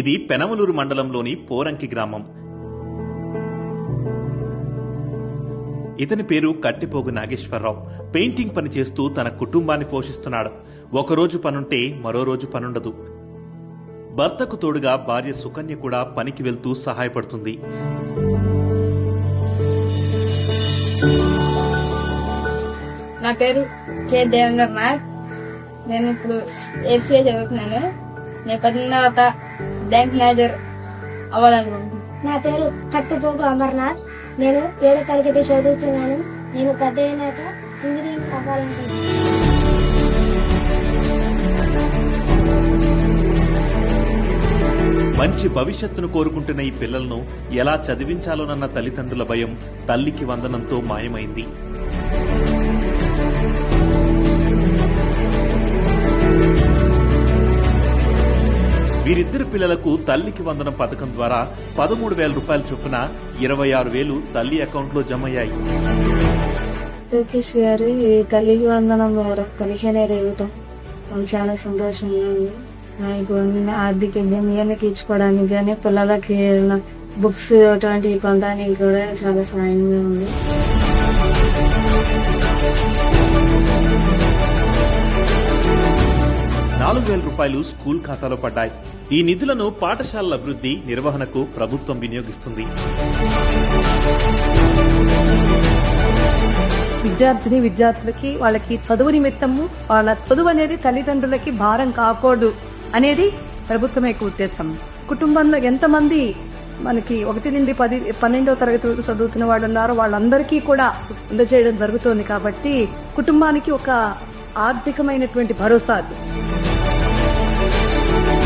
ఇది పెనమలూరు మండలంలోని పోరంకి గ్రామం. ఇతని పేరు కట్టిపోగు నాగేశ్వరరావు. పెయింటింగ్ పని చేస్తూ తన కుటుంబాన్ని పోషిస్తున్నాడు. ఒకరోజు పనుంటే మరో రోజు పనుండదు. భర్తకు తోడుగా భార్య సుకన్య కూడా పనికి వెళ్తూ సహాయపడుతుంది. నా పేరు కే దేవేంద్ర నాయక్ నేను ఇప్పుడు ఏసీఏ చదువుతున్నాను. నేను పదిన బ్యాంక్ మేనేజర్ అవ్వాలనుకుంటున్నాను నా పేరు కట్టుపోగు అమర్నాథ్. నేను ఏడో తరగతి చదువుతున్నాను. నేను పెద్ద అయినాక ఇంజనీరింగ్ అవ్వాలనుకుంటున్నాను మంచి భవిష్యత్తును కోరుకుంటున్న ఈ పిల్లలను ఎలా చదివించాలోనన్న తల్లిదండ్రుల భయం తల్లికి వందనంతో మాయమైంది. ఇద్దరు పిల్లలకు తల్లికి వందనం పథకం ద్వారా పదమూడు వేల రూపాయల చొప్పున ఇరవై ఆరు వేలు తల్లి అకౌంట్లో జమయ్యాయి. లోకేష్ గారు ఈ తల్లికి వందనం ద్వారా పదిహేను రేగటం చాలా సంతోషంగా ఉంది. నాకు ఆర్థిక ఇబ్బంది తీర్చుకోవడానికి కానీ పిల్లలకి బుక్స్ అటువంటివి కొనడానికి కూడా చాలా సాయంగా ఉంది. నాలుగు వేల రూపాయలు స్కూల్ ఖాతాలో పడ్డాయి. ఈ నిధులను పాఠశాలల అభివృద్ధి నిర్వహణకు ప్రభుత్వం వినియోగిస్తుంది. విద్యార్థిని విద్యార్థులకి వాళ్ళకి చదువు నిమిత్తము వాళ్ళ చదువు అనేది తల్లిదండ్రులకి భారం కాకూడదు అనేది ప్రభుత్వం యొక్క ఉద్దేశం. కుటుంబంలో ఎంతమంది మనకి ఒకటి నుండి పది పన్నెండో తరగతి వరకు చదువుతున్న వాళ్ళు ఉన్నారో వాళ్ళందరికీ కూడా అందజేయడం జరుగుతోంది కాబట్టి కుటుంబానికి ఒక ఆర్థికమైనటువంటి భరోసా అది. Thank you.